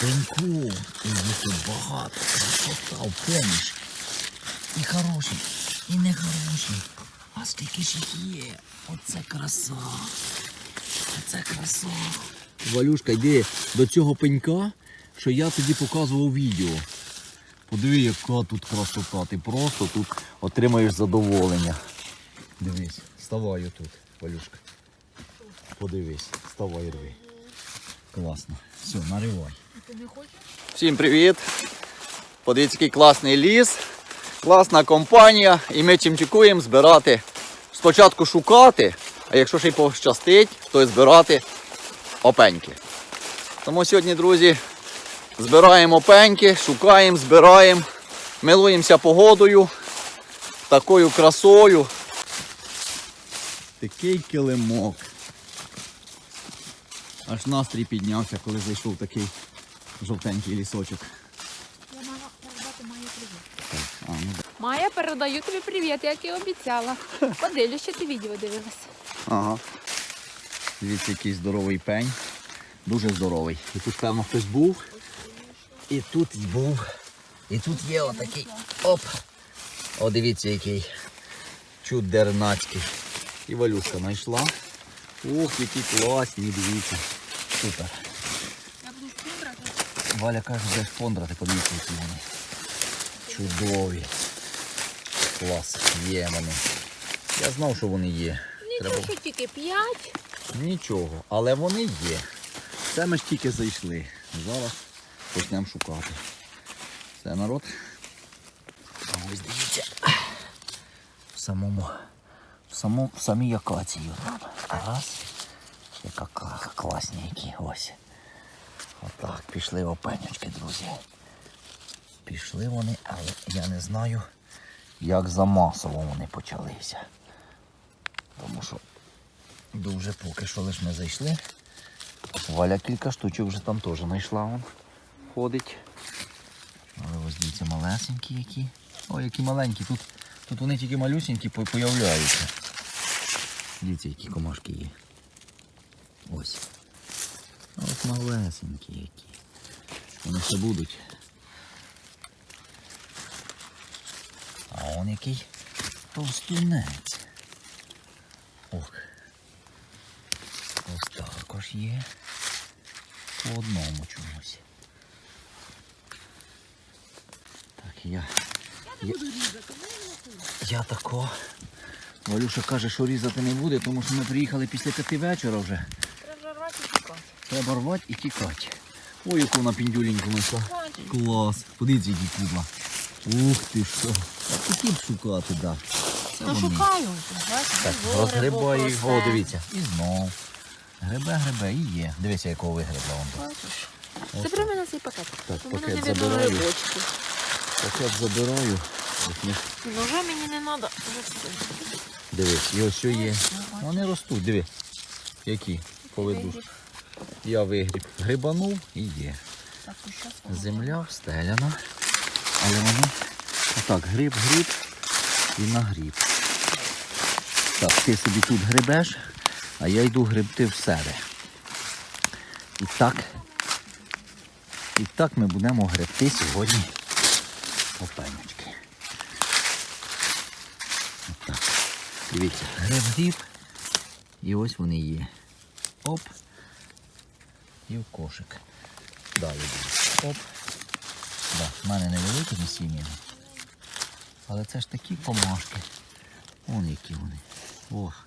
пеньку. І їх багато. Красота, поміж. І хороші, і не хороші. А скільки ж їх є? Оце краса. Оце краса. Валюшка, йди до цього пенька, що я тоді показував відео. Подиви, яка тут красота. Ти просто тут отримаєш задоволення. Дивись, ставай тут, Валюшка. Подивись, ставай рви. Класно. Все, наривай. Всім привіт! Подивіться, який класний ліс, класна компанія. І ми чимчикуємо збирати. Спочатку шукати, а якщо ще й пощастить, то й збирати опеньки. Тому сьогодні, друзі, збираємо опеньки, шукаємо, збираємо, милуємося погодою, такою красою. Такий килимок. Аж настрій піднявся, коли зайшов такий жовтенький лісочок. Я мала передати маю привіт. Так, а, ну, да. Майя, передаю тобі привіт, як і обіцяла. Подивлюсь, що ти відео дивилась. Ага. Дивіться, який здоровий пень. Дуже здоровий. І тут, певно, хтось був. І тут був. І тут є отакий. Оп! О, дивіться, який чудернацький. І валюшка знайшла. Ух, які класні, дивіться. Супер. Валя каже, де шпондрати, подивіться, які вони. Чудові. Клас, є вони. Я знав, що вони є. Нічого, що тільки п'ять. Нічого, але вони є. Це ми ж тільки зайшли. Зараз почнемо шукати. Це народ. Ось дивіться. В самому, в самому, в самій акації. Раз. Яка класні які. Ось. Отак, пішли опенючки, друзі. Пішли вони, але я не знаю, як замасово вони почалися. Тому що Дуже поки що лиш ми зайшли. Валя кілька штучок вже там теж знайшла. Вон. Ходить. Але ось дивіться малесенькі які. О, які маленькі. Тут, тут вони тільки малюсенькі появляються. Дивіться, які комашки є. Ось. От малесенькі які. Вони ще будуть. А он який товстунець. Ох. Ось також є. По одному чомусь. Так, я. Я, я тако. Валюша каже, що різати не буде, тому що ми приїхали після п'яти вечора вже. Треба рвати і тікати. Треба рвати і тікати. Ой, яку вона піндюленьку знайшла. Клас. Подивіться, які кудла. Ух ти що. А б шукати, так. Да. Це То шукаю. Так, розгрибай їх. О, дивіться. І знов. Грибе, грибе, і є. Дивіться, якого вигребла он тут. Це при мене цей пакет. Так, У мене пакет забираю. грибочки. Пакет забираю. Ми- Ножа мені не треба. Дивись, і ось що є. Вони ростуть, диви. Які поведуть. Я вигріб. Грибанув і є. Земля встеляна. Але вони отак, гриб, гриб і нагріб. Так, ти собі тут грибеш, а я йду грибти в себе. І так, і так ми будемо гребти сьогодні опенечки. Дивіться, гриб гріб. І ось вони є. Оп. І в кошик. Далі дивіться. Оп. Да, в мене невеликі насіння. Але це ж такі комашки. Вон які вони. Ох,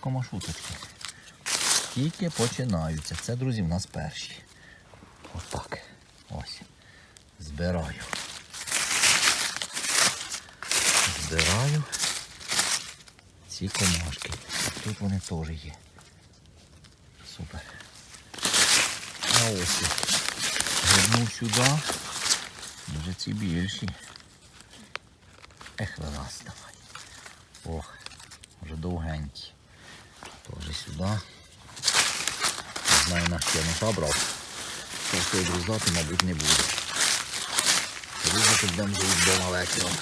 комашуточки. Тільки починаються. Це, друзі, в нас перші. Отак. Ось. Збираю. Збираю ці комашки. Тут вони теж є. Супер. А ось. Грибнув сюди. Вже ці більші. Ех, вилазь давай. Ох, вже довгенькі. Тоже сюди. Не знаю, на ножа брав. Це все відрізати, мабуть, не буду. Різати будемо вже вдома вечором.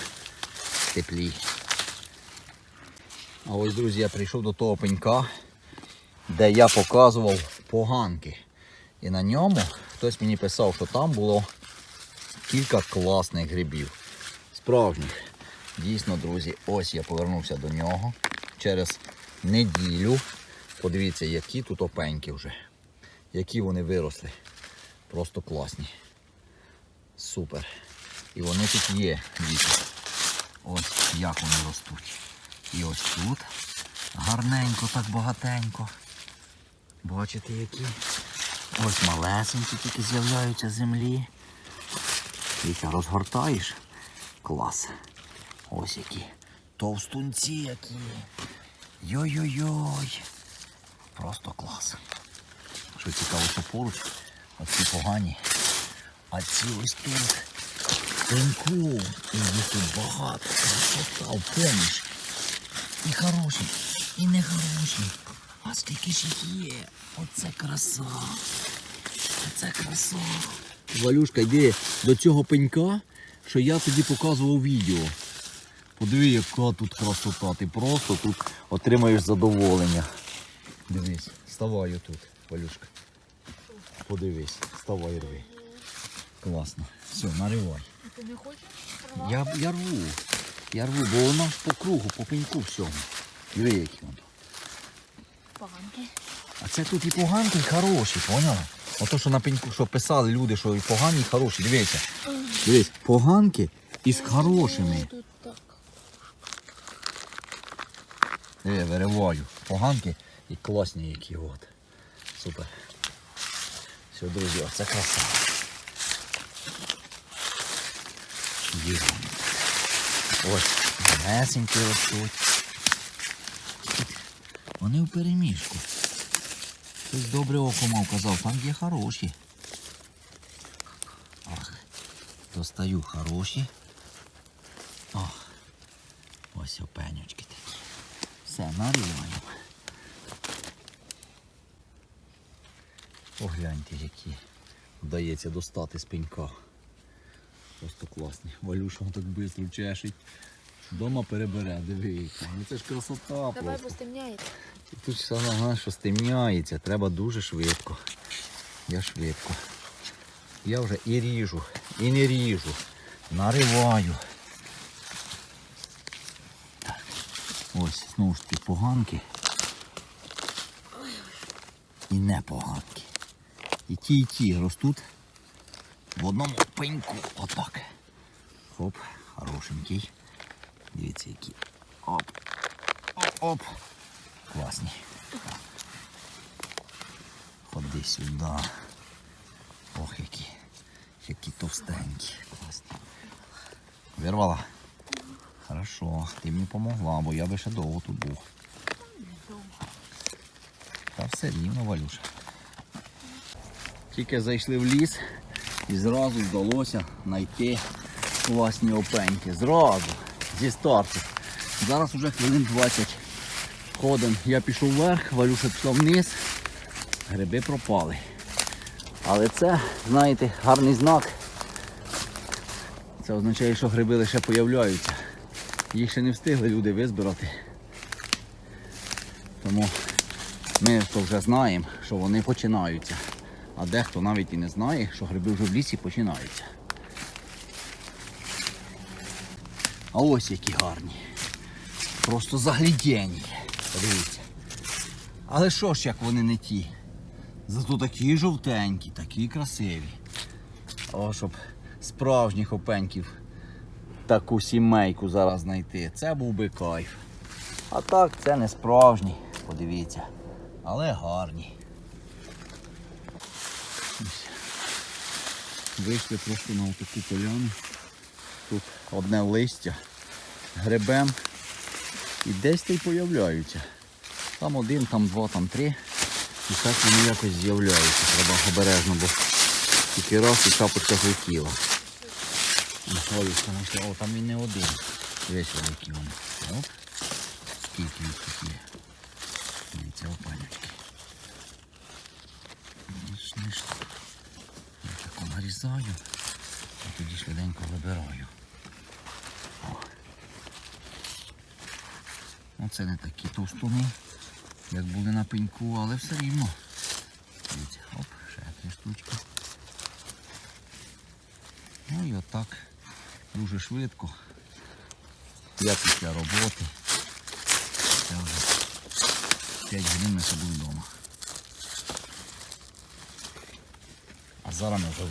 Теплі. А ось, друзі, я прийшов до того пенька, де я показував поганки. І на ньому хтось мені писав, що там було кілька класних грибів. Справжніх. Дійсно, друзі, ось я повернувся до нього через неділю. Подивіться, які тут опеньки вже. Які вони виросли. Просто класні. Супер. І вони тут є, діти. Ось як вони ростуть. І ось тут гарненько, так багатенько. Бачите, які? Ось малесенькі тільки з'являються землі. Віка, розгортаєш. Клас. Ось які. Товстунці які. Йой-йой-йой. Просто клас. Що цікаво, що поруч, оці погані. А ці ось тут. Пеньку. І їх тут багато. Красота, поміж. І хороші, і не хороші. А скільки ж їх є? Оце краса. Оце краса. Валюшка, йди до цього пенька, що я тоді показував відео. Подиви, яка тут красота. Ти просто тут отримаєш задоволення. Дивись, ставай тут, Валюшка. Подивись, ставай рви. Класно. Все, наривай. Ти не хочеш? Я, я рву. Я рву, бо воно ж по кругу, по пеньку всьому. Диви, які воно. Поганки. А це тут і поганки, і хороші, поняла? Ото, що на пеньку, що писали люди, що і погані, і хороші. Дивіться. Дивись, поганки із хорошими. Тут. Диви, вириваю. Поганки і класні які от. Супер. Все, друзі, оце краса. Є. Ось, гарнесенькі ростуть. Вони в переміжку. Хтось добре око мав казав, там є хороші. Ах, достаю хороші. Ох, ось опенючки такі. Все, наріваємо. Погляньте, які вдається достати з пенька. Просто класні. Валюша так швидко чешить. Дома перебере, диви. Ну це ж красота Давай, просто. бо стемняється. Тут саме головне, що стемняється, треба дуже швидко. Я швидко. Я вже і ріжу, і не ріжу. Нариваю. Так. Ось знову ж таки поганки. І не поганки. І ті, і ті ростуть в одному пеньку. Отак. Хоп, хорошенький. Дивіться, які. Оп. Оп-оп. Класні. Ходи сюди. Ох, які. Які товстенькі. Класні. Вирвала? Хорошо, ти мені помогла, бо я би ще довго тут був. Та все рівно, Валюша. Тільки зайшли в ліс і зразу вдалося знайти класні опеньки. Зразу, зі старту. Зараз уже хвилин 20 ходом. Я пішов вверх, Валюша пішла вниз, гриби пропали. Але це, знаєте, гарний знак. Це означає, що гриби лише появляються. Їх ще не встигли люди визбирати. Тому ми то вже знаємо, що вони починаються. А дехто навіть і не знає, що гриби вже в лісі починаються. А ось які гарні. Просто заглядені. Подивіться. Але що ж, як вони не ті? Зато такі жовтенькі, такі красиві. О, щоб справжніх опеньків таку сімейку зараз знайти. Це був би кайф. А так, це не справжні, подивіться. Але гарні. Вийшли просто на таку поляну. Тут одне листя, гребем. І десь та й появляються. Там один, там два, там три. І так вони якось з'являються. Треба обережно, бо тільки раз і шапочка злетіла. Ой. О, там він не один. Дивись, великий. Оп. Скільки їх тут є. Дивіться. Знайшла. Я тако нарізаю, а тоді швиденько вибираю. О. Ну, це не такі товстуни, як були на пеньку, але все рівно. Дивіться, оп, ще три штучки. Ну і отак дуже швидко. Я після роботи. Це вже 5 годин ми були вдома. А зараз ми вже в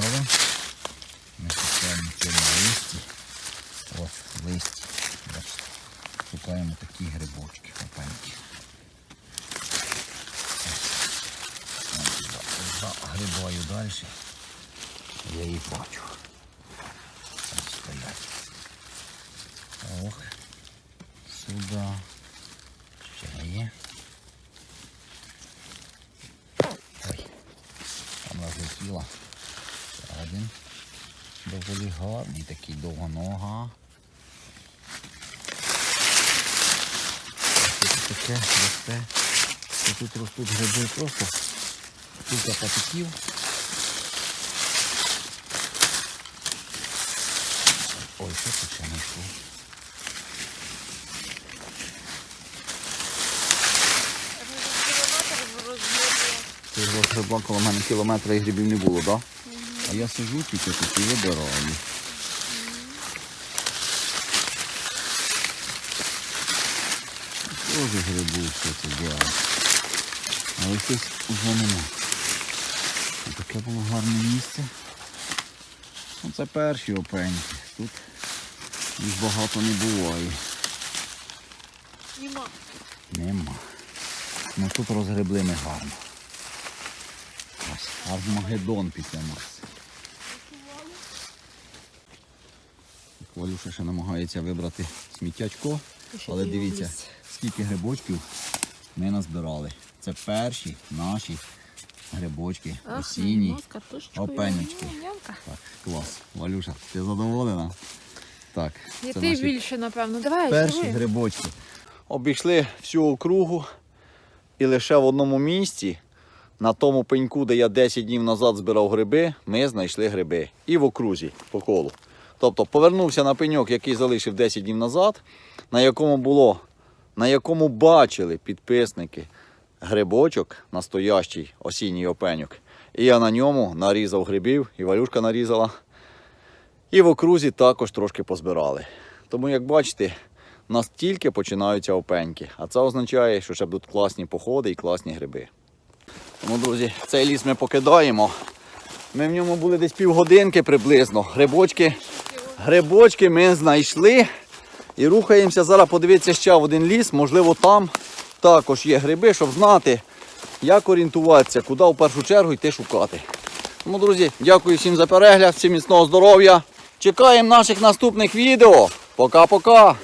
робимо? Ми шукаємо на листі. В листі. Бачите. Шукаємо такі грибочки, опенькі. Загрибаю далі. Я їх бачу. Там стоять. Ох. Сюди. Ще є. Ой. Там розлетіла. Доволі гарний, такий довгонога. Що це таке росте? Що Тут ростуть гриби просто кілька патиків. Ой, що тут ще знайшов? Ти ж грибла коло мене кілометра і грибів не було, так? А я сижу тільки тут і вибираю. Тоже грибу все це діло. Але щось вже нема. Таке було гарне місце. Ну, це перші опеньки. Тут їх багато не буває. Нема. Нема. Ну тут розгребли ми гарно. Ось, Армагеддон після нас. Валюша ще намагається вибрати сміттячко. Але дивіться, скільки грибочків ми назбирали. Це перші наші грибочки осінні. опенючки. Так, клас. Валюша, ти задоволена? Так. І ти наші більше, напевно. Давай, перші живи. грибочки. Обійшли всю округу і лише в одному місці, на тому пеньку, де я 10 днів назад збирав гриби, ми знайшли гриби. І в окрузі по колу. Тобто повернувся на пеньок, який залишив 10 днів назад, на якому було, на якому бачили підписники грибочок, настоящий осінній опеньок. І я на ньому нарізав грибів, і Валюшка нарізала. І в окрузі також трошки позбирали. Тому, як бачите, у нас тільки починаються опеньки. А це означає, що ще будуть класні походи і класні гриби. Тому, друзі, цей ліс ми покидаємо. Ми в ньому були десь півгодинки приблизно. Грибочки, грибочки ми знайшли. І рухаємося зараз подивитися ще в один ліс. Можливо, там також є гриби, щоб знати, як орієнтуватися, куди в першу чергу йти шукати. Тому, друзі, дякую всім за перегляд, всім міцного здоров'я. Чекаємо наших наступних відео. Пока-пока.